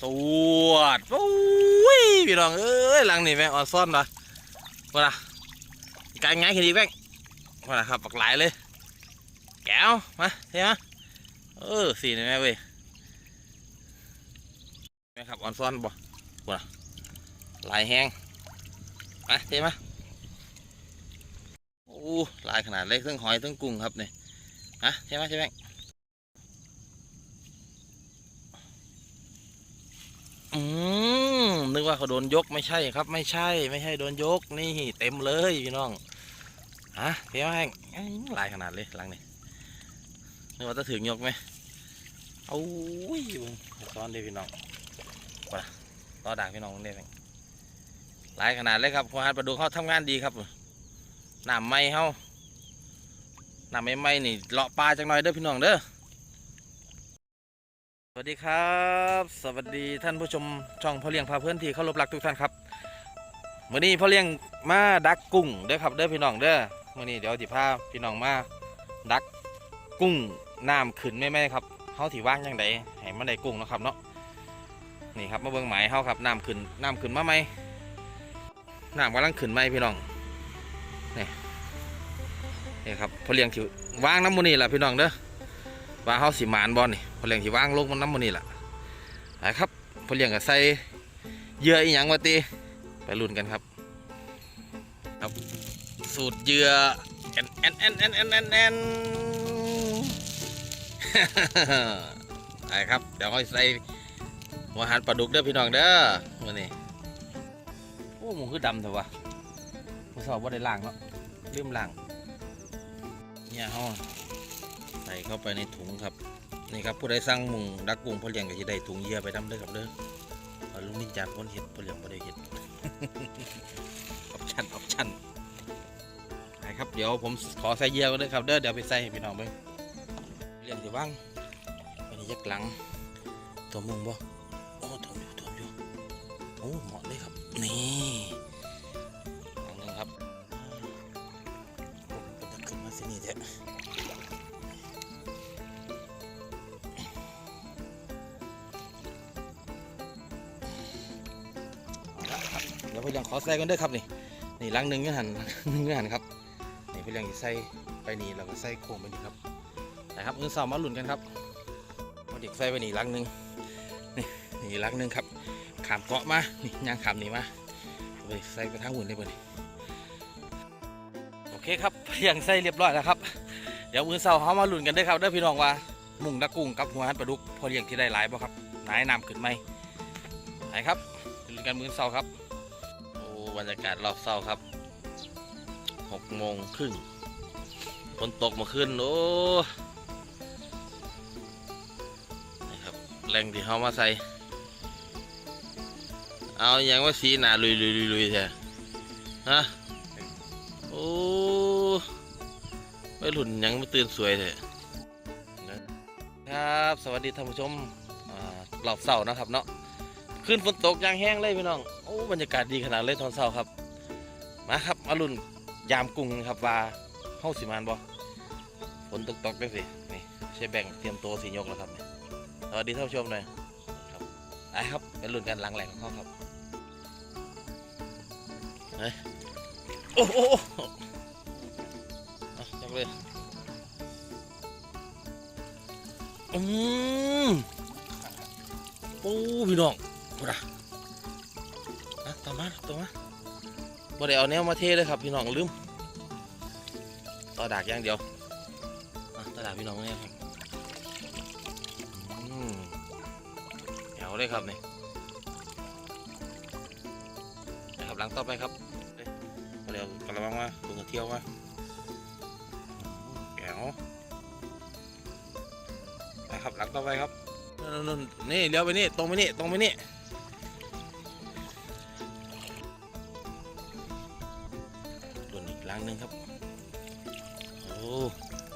สวดโอ้ยพี่น้องเอ้ยหลังนี่แม่งออนซ่อนวะว่าล่ะการง่ายขึ้นอีแม่งว่าล่ะครับปักหลายเลย แก้วมาเฮ้ยมเออสีนี่แม่เว้ยแม่ครับออนซ่อนบ่ว่าละลายแห้งมาเฮ้ยมโอ้ลายขนาดเล็กทั้งหอยทั้งกุ้งครับเนี่ยฮะใช่ไหมใช่ไหม อืมนึกว่าเขาโดนยกไม่ใช่ครับ ไม่ใช่ ไม่ใช่โดนยกนี่เต็มเลยพี่น้องฮะเพี้ยวแห้งเอ้ยลายขนาดเลยหลังนี่นึกว่าจะถึงยกไหมเอาอุ้ยเบิ่งซ้อนเลยพี่น้องมาต่อด่างพี่น้องได้ไหลายขนาดเลยครับพอฮัดประดูเขาทำงานดีครับหน้ำไม่เขาหน้ำไม่ไม่นี่เลาะปลาจังหน่อยเด้อพี่น้องเด้อ วัสดีครับ สวัสดีท่านผู้ชมช่องพ่อเลี้ยงพาเพื่อนที่เคารพรักทุกท่านครับวันนี้พ่อเลี้ยงมาดักกุ้งเด้อครับเด้อพี่น้องเด้อวันนี้เดี๋ยวจิพาพี่น้องมาดักกุ้งน้ำขึ้นไม่ไหมครับเฮาที่ว่างยังไงให้มันได้กุ้งนะครับเนาะนี่ครับมาเบิ่งหมายเฮาครับน้ำขึ้นน้ำขึ้นมาไหมน้ำกำลังขึ้นไหมพี่น้องนี่นี่ครับพ่อเลี้ยงที่ว่างน้ำมูนี่แหละพี่น้องเด้อ ว่าเฮาสิหมานบอลนี่พอเลี้ยงสิว่างลงมันน้ำมันนี่แหละไปครับพอเลี้ยงก็ใส่เยื่ออีหยังวะตีไปลุ้นกันครับ ครับสูตรเยื่อแอนแอนแอนแอนแอนแอนแอนไปครับเดี๋ยวค่อยใส่หัวหันปลาดุกเด้อพี่น้องเด้อมื่อนี้โอ้หมูคือดำเถอะวะผู้สอบว่าได้ล่างเนาะลืมล่างเนี่ยเฮาใส่เข้าไปในถุงครับนี่ครับผู้ใดสั่งมุงดักกุ้งพอเลี้ยงก็จะได้ถุงเยื่อไปทำเด้อครับเด้อลุงนินจาคนเห็ดพอเลี้ยงบ่ได้เห็ดออปชั่นออปชั่นไปครับเดี๋ยวผมขอใส่เยื่อก่อนเด้ครับเด้อเดี๋ยวไปใส่ให้พี่น้องเบิ่งเลี้ยงจะว่างวันนี้ยักหลังตัวมุงบ่โอ้ตัวอยู่ตัวอยู่โอ้เหมาะเลยครับนี่หลังนึงครับโอ้เป็นตะขึ้นมาสินี่แท้ ยวพี่เลี้ยงขอใส่กันเด้วยครับนี่นี่ลังหนึ่งเงี้ยหันหนึ่งหันครับนี่พี่เลี้ยงใส่ไปนี่เราก็ใส่โค้งไปนี่ครับนะครับมือสาวมาหลุนกันครับพอเด็กใส่ไปนี่ลังหนึ่งนี่นี่ลังหนึ่งครับขามเกาะมานี่ยางขามนี่มาไปใส่ไปทางหุ่นได้บ่นี่โอเคครับพี่เลี้ยงใส่เรียบร้อยแล้วครับเดี๋ยวมือสาวเขามาหลุนกันด้วยครับเด้อพี่น้องว่ามุ่งดักกุ้งกับหัวหันปลาดุกพอเลี้ยงที่ได้หลายบ่ครับหนายนำขึ้นไหมไหนครับลุ้นกันมือเสาครับ บรรยากาศรอบเศร้าครับหกโมงครึ่งฝนตกมาขึ้นโอ้นี่ครับแรงที่เขามาใส่ เอาอย่างว่าสีหนาลุยลุยลุยลุยแท้ฮะโอ้ไม่หลุนยังไม่ตื่นสวยเลยครับ สวัสดีท่านผู้ชมอ่ารอบเสาร์นะครับเนาะ ขึ้นฝนตกยางแห้งเลยพี่น้องโอ้บรรยากาศดีขนาดเลยตอนเช้าครับ มาครับมาลุ่นยามกุ้งครับว่าเฮาสิมานบ่ฝนตกตกได้สินี่ใช้แบ่งเตรียมตัวสียกแล้วครับสวัสดีท่านผู้ชมหน่อยครับไปครับไปลุ่นกันหลังแหลกของเขาครับเฮ้ยโอ้โหจังเลยอืมโอ้พี่น้อง พูดอะนะต่อมาต่อมาบ่ได้เอาแนวมาเทเลยครับพี่น้องลืมต่อดากอย่างเดียวต่อดากพี่น้องเนี่ยครับอืมแถวเลยครับนี่นะครับหลังต่อไปครับเดี๋ยวกระวังมาถุงกระเที่ยวมาแกวนะครับหลังต่อไปครับนี่เลี้ยวไปนี่ตรงไปนี่ตรงไปนี่ นึงครับ โอ้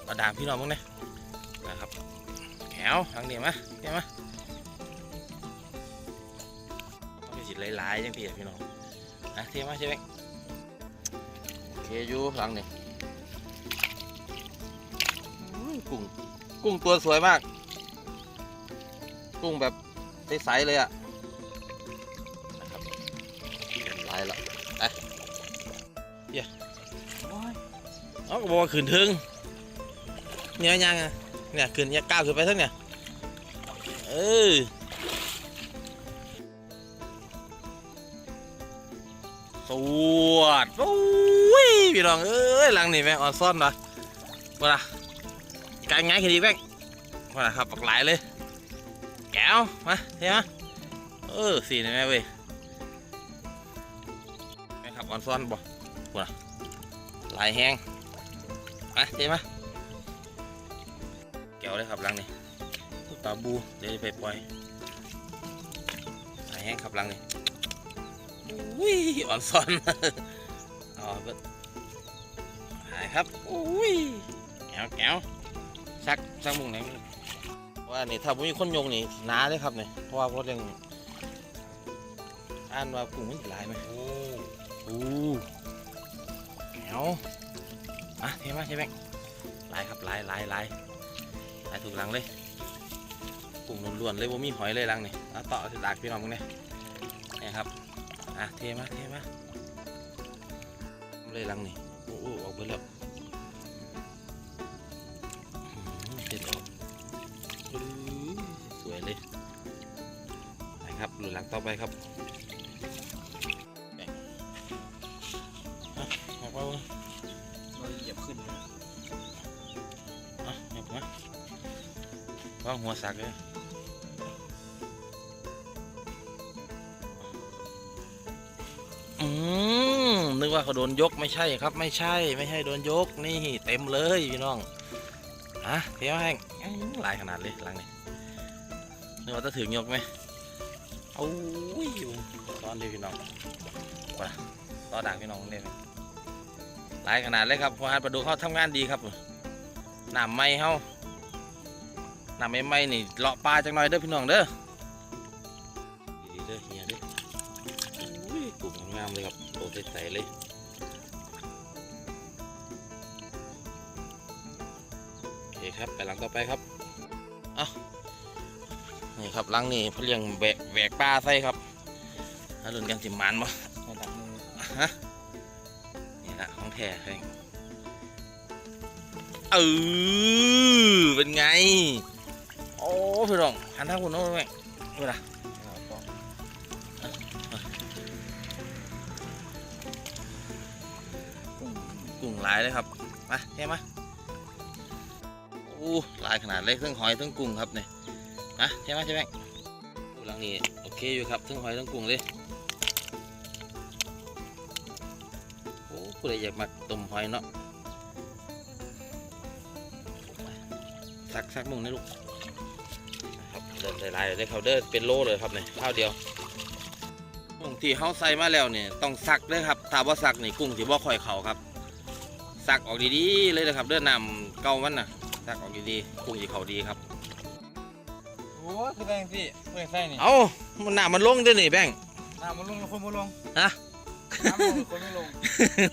ระดาษพี่น้องมั้งเนี่ยนะครับ แขวทางนี้มาเห็นไหมต้องมีสิหลายๆจังพี่พี่น้องนะเทียมมาใช่ไหมโอเคอยู่หลังนี้กุ้ง กุ้งตัวสวยมาก กุ้งแบบใสๆเลยอะายละไปเดี๋ย เอาก็บอกว่าขืนถึงเนี่ยยังอะเนี่ยขืนเนี่ยก้าวขึ้นไปทั้งเนี่ยเออสวดโอ้ยพี่น้องเอ้ยหลังนี่แม่งอ่อนซ่อนวะว่าล่ะการง่ายแค่นี้แม่งว่าละครับปักหลายเลย แก้วมาเห็นไหมเออสีนี่แม่เว้ยแม่ขับอ่อนซ่อนบ่กูนะลายแห้ง มาเห็นไหมแกวเลยครับลังนี่ปลาบูเดี๋ยวไปปล่อยลายแห้งครับลังนี่อุ้ยออนซ่อนเอาเบิดหายครับอุ้ยแก้วแก้วซักซักมุงไหนว่านี่ถ้าผมมีคนโยงนี่หนาเลยครับเนี่ยเพราะว่าเพราะเรื่องอ่านว่ากุ้งมันจะหลายไหม มใช่ไหมหลายครับหลายหลายหลายหลายถูกหลังเลยกุ้งล้วนๆเลยว่ามีหอยเลยหลังนี่เอาต่อสิดากพี่น้องมึงเนี่ยนี่ครับอะเท่มากเท่มากเลยหลังนี่โอ้โหออกไปแล้วเด็ดออกสวยเลยไปครับหลุดหลังต่อไปครับ วางหัวสักเลยอืมนึกว่าเขาโดนยกไม่ใช่ครับ ไม่ใช่ ไม่ใช่โดนยกนี่เต็มเลยพี่น้องฮะเที่ยวแห้งหลายขนาดเลยหลังนี่นึกว่าจะถึงยกไหมเอาอุ้ยตอนเดียวพี่น้องไปต่อด่างพี่น้องได้ไหมหลายขนาดเลยครับพอหันประดูเขาทำงานดีครับหน้ำไม่เขา น้ำไม่ไม่นี่เลาะปลาจังหน่อยเด้อพี่น้องเด้อดีเด้อเฮียเด้อกลุ่มงามเลยครับโตใสๆเลยโอเคครับไปหลังต่อไปครับนี่ครับลังนี่เขาเลี้ยงแหวกแหวกปลาใส่ครับถ้าลุนกันสิมันบ่ระดับมือฮะนี่ละของแท้เองเออเป็นไง พี่น้องหันทางคุณโน้ตไหมดูนะเรากุ้งหลายเลยครับ มาเห็นไหมโอ้หลายขนาดเลยทั้งหอยทั้งกุ้งครับเนี่ยมาเห็นไหมใช่ไหมโอ้หลังนี้โอเคอยู่ครับทั้งหอยทั้งกุ้งเลยโอ้ผู้ใดอยากมาต้มหอยเนาะสักสักมุงนี่ลูก เดินใส่ลายเลยครับเดินเป็นโลเลยครับเนี่ยข้าวเดียวกุ้งที่เขาใส่มาแล้วเนี่ยต้องซักเลยครับถ้าว่าซักนี่กุ้งที่ว่าค่อยเขาครับซักออกดีๆเลยนะครับ เดินนำเก่ามันน่ะซักออกดีๆกุ้งที่เขาดีครับโอ้คือแบงพี่เมื่อไส้นี่เอามันหนามันลงเด้วยนี่แบงน้ำมันลงคนมาลงฮะน้ำมันลงคนไม่ลง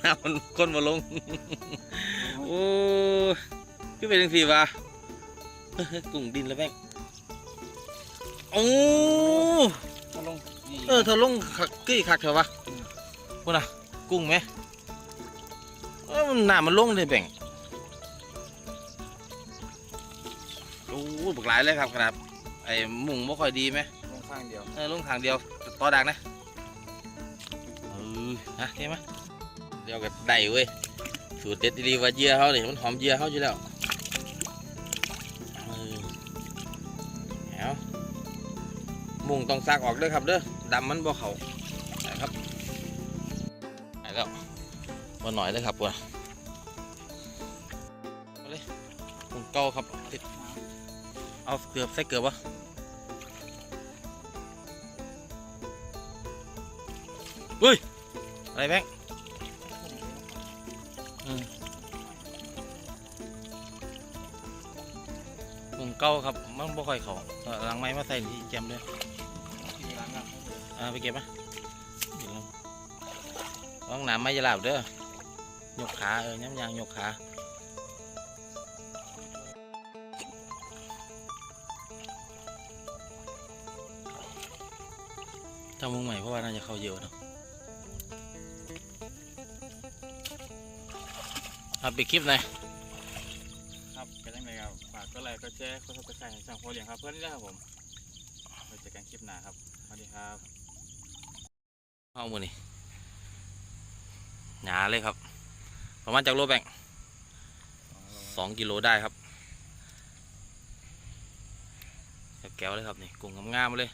หนามันก้นมาลงโอ้ยคือเป็นจังสี่วะเฮ้ยกุ้งดินแล้วแม่ง โอ้มาลงนี่เออเธอลงคักกี้คักเถอะวะพูดนะกุ้งไหมเออมันหนามันลงเลยแบ่งโอ้ยบักหลายเลยครับขนาดไอ้มุงไม่ค่อยดีไหมลงข้างเดียวเออลงทางเดียวต่อดังนะเออฮะเห็นไหมเดี๋ยวกับได้เว้ยสูตรเด็ดดีๆว่าเยียเขาเนี่ยมันหอมเยียเขาอยู่แล้ว มุงต้องซักออกเด้อครับเด้อดำมันบ่เขานะครับไปแล้วมาหน่อยเลยครับว่ะเอาเลยมุงเก่าครับติดเอาเกือบใส่เกือบวะอะไรแบงค์กุ้งเก่าครับมันบ่ค่อยเขาเอาหลังไม้มาใส่ที่แจมเลย เอาไปเก็บปะร้องน้ำไม่จะหลับเด้อหยกขาเออย้ำยางหยกขาทำมุงใหม่เพราะว่าน่าจะเข้าเยอะนาะเอาปิดคลิปหน่อยครับเป็นยังไงครับฝากก็เลยก็แชร์ก็ทักระใายให้ช่างโพเลียงครับ เพื่อนนี่แหละครับผมไปเจอกันคลิปหน้าครับสวัสดีครับ เอามือนี่หนาเลยครับ ประมาณจากโลแบ่งสองกิโลได้ครับแก้วๆเลยครับนี่กุ้งงามๆเลย